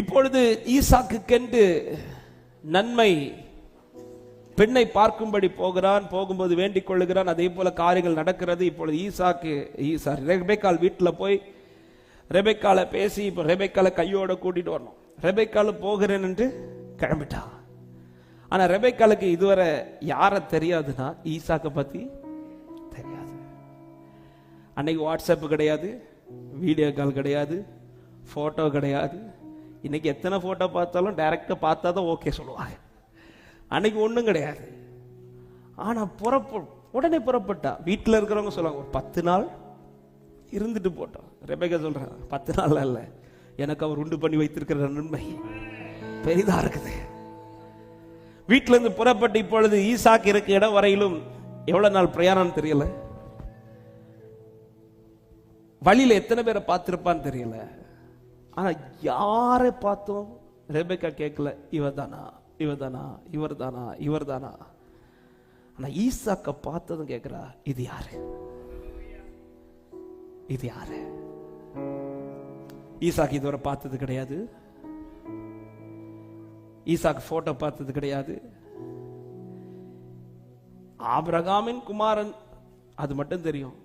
இப்பொழுது ஈசாக்குக்கென்று நன்மை பெண்ணை பார்க்கும்படி போகிறான் போகும்போது வேண்டிக் கொள்ளுகிறான் அதே போல காரியங்கள் நடக்கிறது. இப்பொழுது ஈசாக்கு ஈசா ரெபேக்கால் வீட்டில் போய் ரெபேக்கால பேசி இப்போ ரெபேக்கால கையோட கூட்டிட்டு வரணும். ரெபேக்கால போகிறேன் என்று கிளம்பிட்டான். ஆனா ரெபேக்காலுக்கு இதுவரை யாரை தெரியாதுன்னா ஈசாக்கை பத்தி தெரியாது. அன்னைக்கு வாட்ஸ்அப் கிடையாது வீடியோ கால் கிடையாது ஃபோட்டோ கிடையாது. இன்னைக்கு எத்தனை ஃபோட்டோ பார்த்தாலும் டைரக்டாக பார்த்தா தான் ஓகே சொல்லுவாங்க. அன்னைக்கு ஒன்றும் கிடையாது. ஆனால் புறப்பு உடனே புறப்பட்டா. வீட்டில் இருக்கிறவங்க சொல்லுவாங்க ஒரு பத்து நாள் இருந்துட்டு போட்டோம். ரெபேக்கா சொல்கிறாங்க பத்து நாள் இல்லை. எனக்கு அவர் உண்டு பண்ணி வைத்திருக்கிற நன்மை பெரிதாக இருக்குது. வீட்டிலேருந்து புறப்பட்டு இப்பொழுது ஈசாக்கு இருக்க இடம் வரையிலும் எவ்வளோ நாள் பிரயாணம் தெரியல? வழியில் எத்தனை பேரை பார்த்துருப்பான்னு தெரியல. ஆனா யாரை பார்த்தோம் ரெபேக்கா கேட்கல இவர்தானா இவர்தானா இவர்தானா இவர்தானா? ஆனா ஈசாக்க பார்த்ததும் கேட்கிறா இது யாரு? இது யாரு? ஈசாக்கு இதுவரை பார்த்தது கிடையாது. ஈசாக்கு போட்டோ பார்த்தது கிடையாது. ஆபிரகாமின் குமாரன் அது மட்டும் தெரியும்.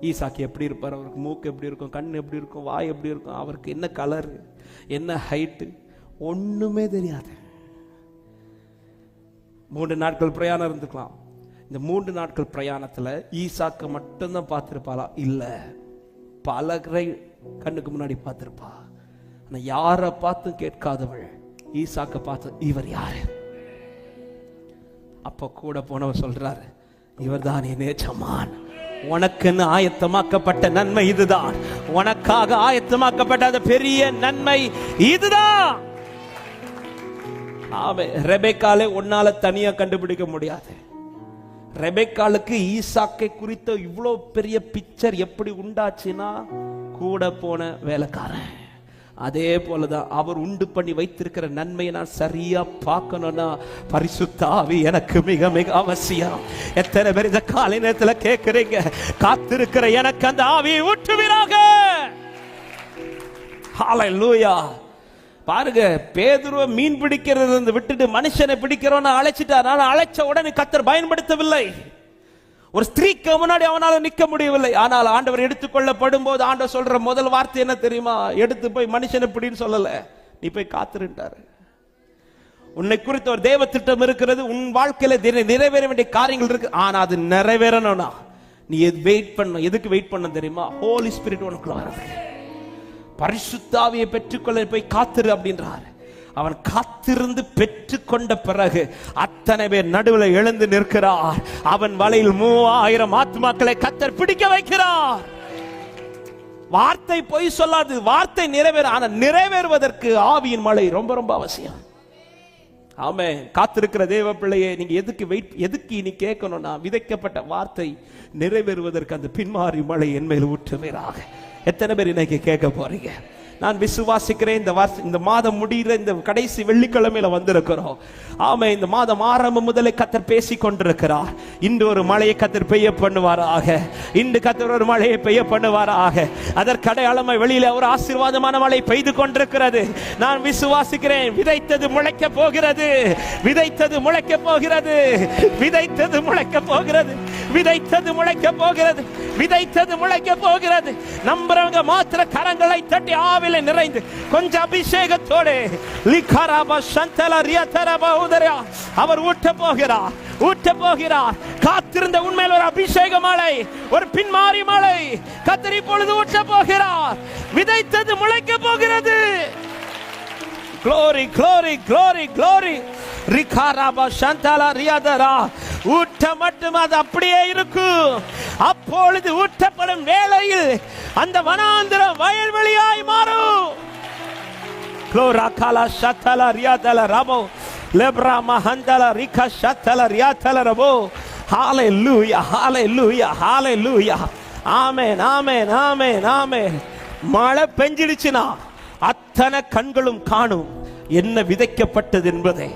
ஈசாக்கு எப்படி இருப்பார்? அவருக்கு மூக்கு எப்படி இருக்கும்? கண் எப்படி இருக்கும்? வாய் எப்படி இருக்கும்? அவருக்கு என்ன கலர் என்ன ஹைட்டு ஒன்றுமே தெரியாது. மூன்று நாட்கள் பிரயாணம் இருந்துக்கலாம். இந்த மூன்று நாட்கள் பிரயாணத்தில் ஈசாக்க மட்டும்தான் பார்த்திருப்பாளா? இல்லை. பலரை கண்ணுக்கு முன்னாடி பார்த்துருப்பா. ஆனால் யாரை பார்த்தும் கேட்காதவள். ஈசாக்கை பார்த்து இவர் யாரு? அப்போ கூட போனவர் சொல்றாரு இவர்தான் என் நேச்சமான் உனக்குன்னு ஆயத்தமாக்கப்பட்ட நன்மை இதுதான். உனக்காக ஆயத்தமாக்கப்பட்ட அந்த பெரிய நன்மை இதுதான். ஆமே ரெபேக்காலே உன்னால தனியா கண்டுபிடிக்க முடியாது. ரெபேக்காலுக்கு ஈசாக்கை குறித்த இவ்வளோ பெரிய பிக்சர் எப்படி உண்டாச்சுன்னா கூட போன வேலைக்காரன். அதே போலதான் அவர் உண்டு பண்ணி வைத்திருக்கிற நன்மையை நான் சரியா பார்க்கணும்னா பரிசுத்தாவி எனக்கு மிக மிக அவசியம். எத்தனை பேர் இந்த காலை நேரத்தில் கேட்கிறீங்க காத்திருக்கிற எனக்கு அந்த ஆவியை ஊற்றுவீராக ஹalleluya பாருங்க பேதுருவ மீன் பிடிக்கிறது இருந்து விட்டுட்டு மனுஷனை பிடிக்கிறோன்னு அழைச்சிட்டார் ஆனா அழைச்ச உடனே கத்தர் பயன்படுத்தவில்லை. ஒரு ஸ்திரீக்கு முன்னாடி அவனால நிக்க முடியவில்லை. ஆனால் ஆண்டவர் எடுத்துக்கொள்ளப்படும் போது ஆண்டவர் சொல்ற முதல் வார்த்தை என்ன தெரியுமா? எடுத்து போய் மனுஷனை பிடின்னு சொல்லல. நீ போய் காத்திருந்தாரு உன்னை குறித்த ஒரு தேவ திட்டம் இருக்கிறது. உன் வாழ்க்கையில தின- நிறைவேற வேண்டிய காரியங்கள் இருக்கு. ஆனா அது நிறைவேறணும்னா நீ வெயிட் பண்ண எதுக்கு வெயிட் பண்ண தெரியுமா? ஹோலி ஸ்பிரிட் உனக்குள்ள வரதுக்கு பரிசுத்தாவியை பெற்றுக்கொள்ள போய் காத்திரு அப்படின்றார். அவன் காத்திருந்து பெற்றுக்கொண்ட பிறகு அத்தனை பேர் நடுவில் எழுந்து நிற்கிறார். அவன் வலையில் மூவாயிரம் ஆத்மாக்களை கத்தர் பிடிக்க வைக்கிறார். வார்த்தை பொய் சொல்லாது வார்த்தை நிறைவேற ஆனா நிறைவேறுவதற்கு ஆவியின் மழை ரொம்ப ரொம்ப அவசியம். ஆமே காத்திருக்கிற தேவ பிள்ளையே நீங்க எதுக்கு வெயிட் எதுக்கு இனி கேட்கணும்னா விதைக்கப்பட்ட வார்த்தை நிறைவேறுவதற்கு அந்த பின்மாறி மழை என் மேல் ஊற்றுவீராக. எத்தனை பேர் இன்னைக்கு கேட்க போறீங்க? நான் விசுவாசிக்கிறேன் இந்த வார்த்தை இந்த மாதம் முடிகிற இந்த கடைசி வெள்ளிக்கிழமையில வந்திருக்கிறோம். ஆமே இந்த மாதம் ஆரம்பம் முதலே கத்தர் பேசி கொண்டிருக்கிறார். இன்று ஒரு மழையை கத்தர் பெய்ய பண்ணுவாராக. இன்று கத்தர் ஒரு மழையை பெய்ய பண்ணுவாராக. அதற்கடையாளமாய் வெளியில ஒரு ஆசீர்வாதமான மழை பெய்து கொண்டிருக்கிறது. நான் விசுவாசிக்கிறேன் விதைத்தது முளைக்க போகிறது. விதைத்தது முளைக்க போகிறது. விதைத்தது முளைக்க போகிறது. விதைத்தது முளைக்க போகிறது விதைத்தது முளைக்க போகிறது. நம்புறவங்க மாத்திர கரங்களை தட்டி ஆவில நிறைந்து கொஞ்சம் அபிஷேகத்தோடு லிகாராபா சந்தல ரியதரபா உதரா அவர் ஊட்ட போகிறார் ஊட்ட போகிறார் காத்திருந்த உண்மையில் ஒரு அபிஷேக மாலை ஒரு பின்மாறி மலை கத்தரி பொழுது ஊட்ட போகிறார். விதைத்தது முளைக்க போகிறது. Glory glory glory glory. ரிகாராபா சந்தாலா ரியாதரா ஊட்ட மட்டும் அது அப்படியே இருக்கும். அப்பொழுது ஊட்டப்படும் வேளையில் அந்த வனாந்திரம் வயல்வெளியாய் மாறும். க்ளோரா காலா சத்தல ரியாதல ரபோ. லெப்ரா மஹந்தல ரிகா சத்தல ரியாதல ரபோ. லூயா ஹalleluya லூயா ஆமென் ஆமென் ஆமென் ஆமென். மழை பெஞ்சிடுச்சுனா அத்தனை கண்களும் காணும். என்ன விதைக்கப்பட்டது என்பதை.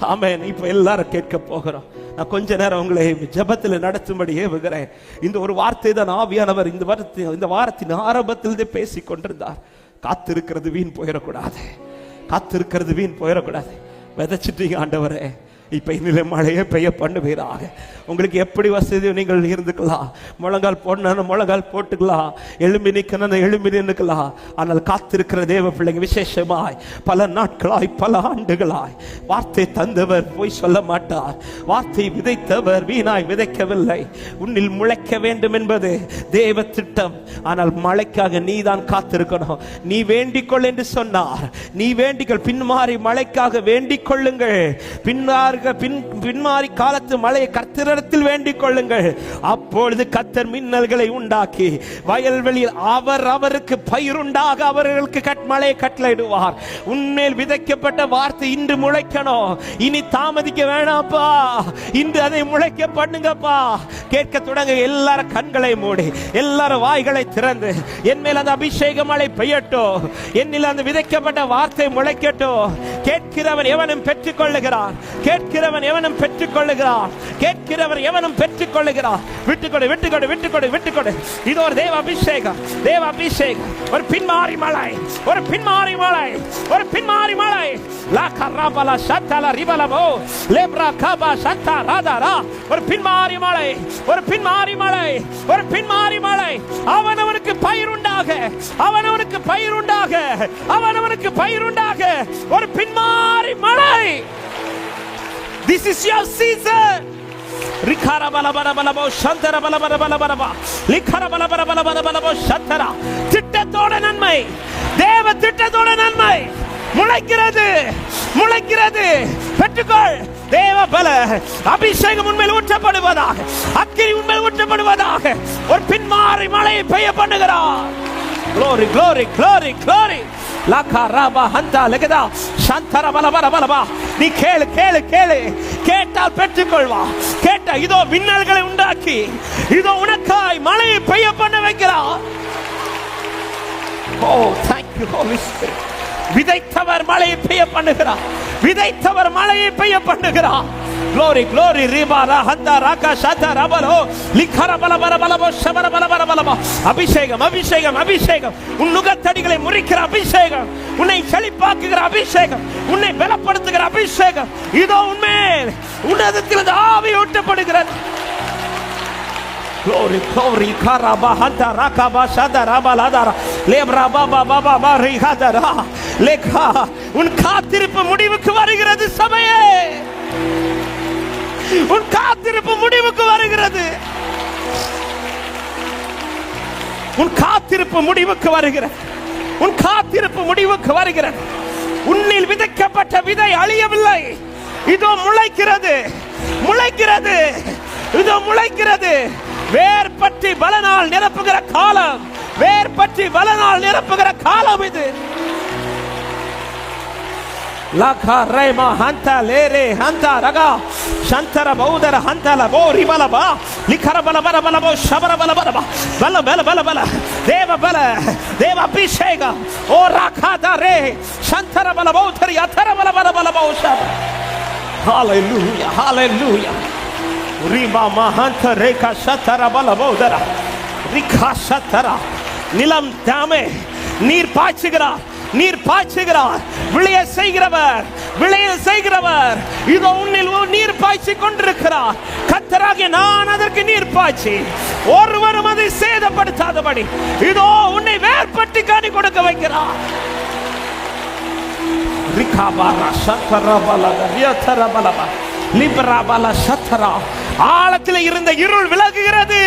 ஆமென் இப்ப எல்லாரும் கேட்க போகிறோம். நான் கொஞ்ச நேரம் உங்களை ஜெபத்தில் நடத்தும்படி ஏவுகிறேன். இந்த ஒரு வார்த்தை தான் ஆவியானவர் இந்த வாரத்தின் இந்த வாரத்தின் ஆரம்பத்திலிருந்தே பேசி கொண்டிருந்தார். காத்திருக்கிறது வீண் போயிடக்கூடாது. காத்திருக்கிறது வீண் போயிடக்கூடாது. விதைச்சிட்டீங்க ஆண்டவரே. இப்போ இந்த மழையே பெய்ய பண்ணுவீராக. உங்களுக்கு எப்படி வசதி? நீங்கள் இருந்துக்கலாம். முழங்கால் போடணும் முழங்கால் போட்டுக்கலாம். எலும்பி நிற்கணும் எலும்பி நின்னுக்கலாம். ஆனால் காத்திருக்கிற தேவ பிள்ளைங்க விசேஷமாய் பல நாட்களாய் பல ஆண்டுகளாய் வார்த்தை தந்தவர் போய் சொல்ல மாட்டார். வார்த்தை விதைத்தவர் வீணாய் விதைக்கவில்லை. உன்னில் முளைக்க வேண்டும் என்பது தேவ திட்டம். ஆனால் மழைக்காக நீ தான் காத்திருக்கணும். நீ வேண்டிக்கொள் என்று சொன்னார். நீ வேண்டிக்கொள். பின்மாறி மழைக்காக வேண்டிக் கொள்ளுங்கள் பின்னார்கள் பின் பின்மாறி காலத்து மழையை கர்த்தரிடத்தில் வேண்டிக் கொள்ளுங்கள் அப்பொழுது கத்தர் மின்னல்களை உண்டாக்கி வயல்வெளியில் அவர் அவருக்கு பயிருண்டாக அவர்களுக்கு கட் மழையை கட்டளையிடுவார். உண்மையில் விதைக்கப்பட்ட வார்த்தை இன்று முளைக்கணும். இனி தாமதிக்க வேணாப்பா. இன்று அதை முளைக்க பண்ணுங்கப்பா. கேட்க தொடங்க எல்லாரும் கண்களை மூடி எல்லாரும் வாய்களை திறந்து என் மேல் அந்த அபிஷேக மழை பெய்யட்டும். என்னில் அந்த விதைக்கப்பட்ட வார்த்தை முளைக்கட்டும். கேட்கிறவன் எவனும் பெற்றுக் கொள்ளுகிறான் கேட்கிறவன் எவனும் பெற்றுக் கொள்ளுகிறார் கேட்கிறவர் எவனும் பெற்றுக் கொள்ளுகிறார் விட்டுக்கொடு விட்டுக்கொடு விட்டுக்கொடு விட்டுக்கொடு. இது ஒரு தேவ அபிஷேகம் தேவ அபிஷேகம் ஒரு பின்மாறி மலை ஒரு பின்மாறி மலை ஒரு பின்மாறி மலை லா கராபல சத்தல ரிபலமோ லேப்ரா கபா சத்தா ராதாரா ஒரு பின்மாறி மலை ஒரு பின்மாறி மலை ஒரு பின்மாறி மலை அவனவனுக்கு பயிருண்டாக அவனவனுக்கு பயிருண்டாக அவனவனுக்கு பயிருண்டாக ஒரு பின்மாறி மலை This is your season. ரிகார பல பல பலபோ பல பல பல பலபா லிகர பல பல பல பலபோ சந்தரா திட்டத்தோட நன்மை. தேவ திட்டத்தோட நன்மை. முளைக்கிறது. முளைக்கிறது. பெற்றுக்கொள். தேவ பல. அபிஷேகம் உண்மையில் ஊற்றப்படுவதாக. அக்கினி உண்மையில் ஊற்றப்படுவதாக. ஒரு பின்மாறி மழையை பெய்ய பண்ணுகிறார். Glory glory glory glory. லக்கா ஹந்தா லகதா Chandra பல பல பலபா நீ கேளு கேளு கேளு. கேட்டால் பெற்றுக்கொள்வா. கேட்ட இதோ மின்னல்களை உண்டாக்கி இதோ உனக்காய் மழையை பெய்ய பண்ண வைக்கிறா. Oh thank you holy spirit. விதைத்தவர் மழையை பெய்ய பண்ணுகிறார் விதைத்தவர் மழையை பெய்ய பண்ணுகிறார் glory glory ரிபாரா ஹந்தா ராகா சதா ரபலோ லிகர பல பல பலபோ சபர பல பல பலபா அபிஷேகம் அபிஷேகம் அபிஷேகம் உன் நுகத்தடிகளை முறிக்கிற அபிஷேகம். உன்னை செழிப்பாக்குகிற அபிஷேகம். உன்னை பலப்படுத்துகிற அபிஷேகம். இதோ உண்மையில் உன்னதத்தில் ஆவி ஊட்டப்படுகிறது. Glory, glory, karaba, hanta, rakaba, shada, raba, ladara, lebra, baba, baba, bari, hadara, lekha. உன் காத்திருப்பு முடிவுக்கு வருகிறது சபையே. உன் காத்திருப்பு முடிவுக்கு வருகிறது. உன் காத்திருப்பு முடிவுக்கு வருகிறது. உன் காத்திருப்பு முடிவுக்கு வருகிறது. உன்னில் விதைக்கப்பட்ட விதை அழியவில்லை. இதோ முளைக்கிறது. முளைக்கிறது. இதோ முளைக்கிறது. வேர் பற்றி பலனால் நிரப்புகிற காலம். வேர் பற்றி பலனால் நிரப்புகிற காலம் இது. ಲಾಖ ರೈಮ ಹಂತ ಲೇರೆ ಹಂತ ರಗ ಶಂತರ ಬೌದರ ಹಂತಲ ಬೋ ರಿಬಲ ಬಾ ಲಿಖರ ಬಲ ಬಲ ಬಲ ಬೋ ಶಬರ ಬಲ ಬಲ ಬಾ ಬಲ ಬಲ ಬಲ ಬಲ ದೇವ ಬಲ ದೇವ ಅಭಿಷೇಕ ಓ ರಾಖಾದ ರೇ ಶಂತರ ಬಲ ಬೌಧರಿ ಅಥರ ಬಲ ಬಲ ಬಲ ಬೌ ಶಬ ಹಾಲೆಲೂಯ ಹಾಲೆಲೂಯ ರಿಬಾ ಮಹಂತ ರೇಖಾ ಶತರ ಬಲ ಬೌದರ ரிகா சத்தரா நிலம் தாமே நீர் பாய்ச்சுகிறார் நீர் பாய்ச்சுகிறார். விளைய செய்கிறவர் விளைய செய்கிறவர். இதோ உன்னில் நீர் பாய்ச்சி கொண்டிருக்கிறார். கத்தராகிய நான் அதற்கு நீர் பாய்ச்சி. ஒருவரும் அதை சேதப்படுத்தாதபடி. இதோ உன்னை வேர்பட்டு காணி கொடுக்க வைக்கிறார். ஆழத்தில் இருந்த இருள் விலகுகிறது.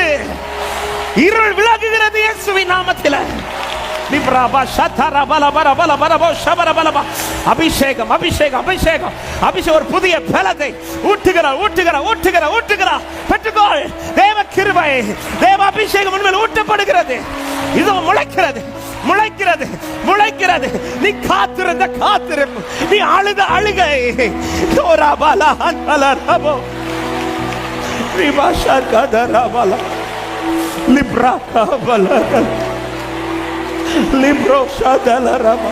இருள் விலகுகிறது இயேசுவின் நாமத்தில். அபிஷேகம் அபிஷேகம் அபிஷேகம் அபிஷேகம் ஒரு புதிய பலத்தை. ஊட்டுகிறார் ஊட்டுகிறார் ஊட்டுகிறார் ஊட்டுகிறார் பெற்றுக்கோள். தேவ கிருபை. தேவ அபிஷேகம் உண்மையில் ஊட்டப்படுகிறது. இது முளைக்கிறது. முளைக்கிறது. முளைக்கிறது. நீ காத்திருந்த காத்திருப்பு. நீ அழுத அழுகை. தோராபாலா அன்பல ரபோ ரிபாஷா கதராபாலா லிப்ரா காபலா Libro Shadalarama.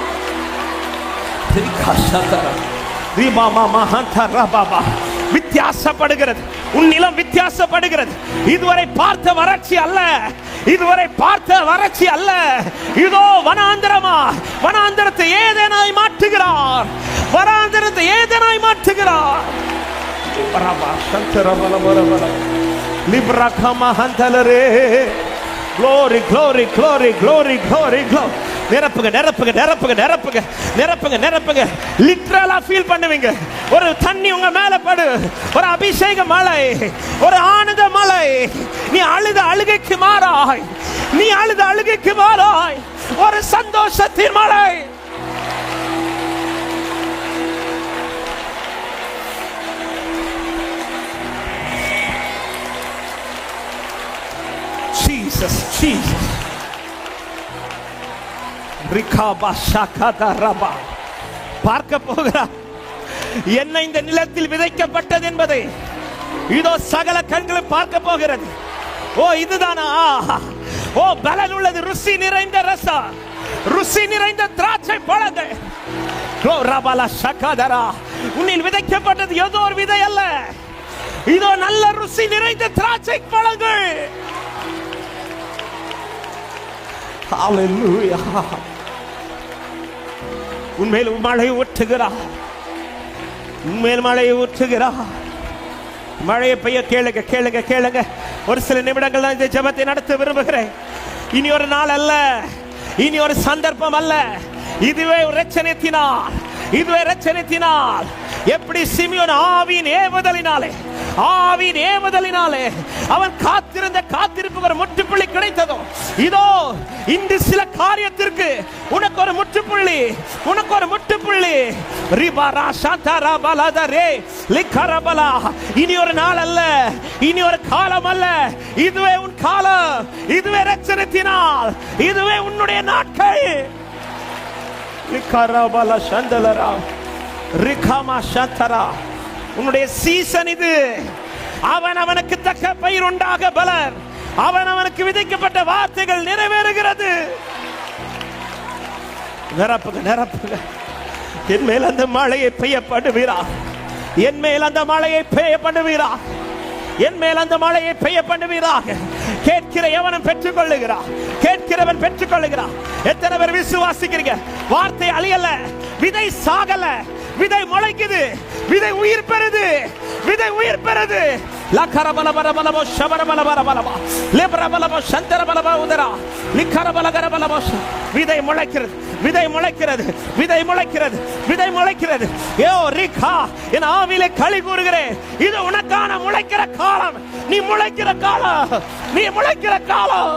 வித்தியாசப்படுகிறது உன் நிலம் வித்தியாசப்படுகிறது இதுவரை பார்த்த வறட்சி அல்ல இதுவரை பார்த்த வறட்சி அல்ல இதோ வனாந்திரமா வனாந்திரத்தை ஏதேனாய் மாற்றுகிறார் வனாந்திரத்தை ஏதேனாய் மாற்றுகிறார் லிப்ரகமஹந்தலரே glory glory glory glory Glory, glory, glory, glory, glory, glory. நிரப்புங்க நிரப்புங்க நிரப்புங்க நிரப்புங்க நிரப்புங்க நிரப்புங்க. லிட்ரலா ஃபீல் பண்ணுவீங்க. ஒரு தண்ணி உங்க மேல படு. ஒரு அபிஷேக மலை. ஒரு ஆனந்த மலை. நீ அழுத அழுகைக்கு மாறாய். நீ அழுத அழுகைக்கு மாறாய். ஒரு சந்தோஷத்தின் மலை. Jesus, ரிகாபா பார்க்க போகிறார் என்ன இந்த நிலத்தில் விதைக்கப்பட்டது என்பதை இதோ சகல கண்களும் பார்க்க போகிறது. ஓ இதுதானா? ஆஹா. ஓ பலன் உள்ளது. ருசி நிறைந்த ரசம். ருசி நிறைந்த திராட்சை பழங்கள். ஓ ரபாலா ஷகாதரா உன்னில் விதைக்கப்பட்டது ஏதோ ஒரு விதை அல்ல. இதோ நல்ல ருசி நிறைந்த திராட்சை பழங்கள். உண்மையில் மழை ஊற்றுகிறார் உண்மையில் மழையை ஊற்றுகிறார் மழையை பெய்ய கேளுங்க கேளுங்க கேளுங்க. ஒரு சில நிமிடங்கள் தான் இந்த ஜபத்தை நடத்த விரும்புகிறேன். இனி ஒரு நாள் அல்ல. இனி ஒரு சந்தர்ப்பம் அல்ல. இதுவே ரச்சனைத்தினால் இதுவே ரச்சனைத்தினால் எப்படி சிமியோன் ஆவியின் ஏவுதலினாலே. ஆவி ஏவுதலினாலே அவன் காத்திருந்த காத்திருப்பு ஒரு முற்றுப்புள்ளி கிடைத்ததோ? இதோ இன்று சில காரியத்திற்கு உனக்கு ஒரு முற்றுப்புள்ளி உனக்கு ஒரு முற்றுப்புள்ளி. ரிபாரா சாந்தாரா பலாதரே லிக்கரபலா இனி ஒரு நாள் அல்ல இனி ஒரு காலம் அல்ல இதுவே உன் காலம் இதுவே ரச்சனத்தினால் இதுவே உன்னுடைய நாட்கள். லிக்கரபலா சந்தலரா ரிகாமா சந்தரா உன்னுடைய சீசன் இது. அவன் அவனுக்கு தக்க பயிர் உண்டாக பலர். அவன் அவனுக்கு விதைக்கப்பட்ட வார்த்தைகள் நிறைவேறுகிறது. நிரப்புங்க நிரப்புங்க. என் மேல் அந்த மழையை பெய்ய பண்ணுவீரா? என் மேல் அந்த மழையை பெய்ய பண்ணுவீரா? என் மேல் அந்த மழையை பெய்ய பண்ணுவீராக? கேட்கிற எவனும் பெற்றுக் கொள்ளுகிறான் கேட்கிறவன் பெற்றுக் கொள்ளுகிறான் எத்தனை பேர் விசுவாசிக்கிறீங்க? வார்த்தை அழியல. விதை சாகல. விதை முளைக்குது. விதை உயிர் பெறுது. விதை உயிர் பெறுது. லக்கரபல பரபலபோ ஷபரபல பரபலபா லிபரபலபோ சந்தரபலபா உதரா லிக்கரபலகரபலபோ ஷ- விதை முளைக்கிறது விதை முளைக்கிறது விதை முளைக்கிறது விதை முளைக்கிறது ஏ ரிகா என் ஆவிலே களி கூறுகிறேன் இது உனக்கான முளைக்கிற காலம் நீ முளைக்கிற காலம் நீ முளைக்கிற காலம்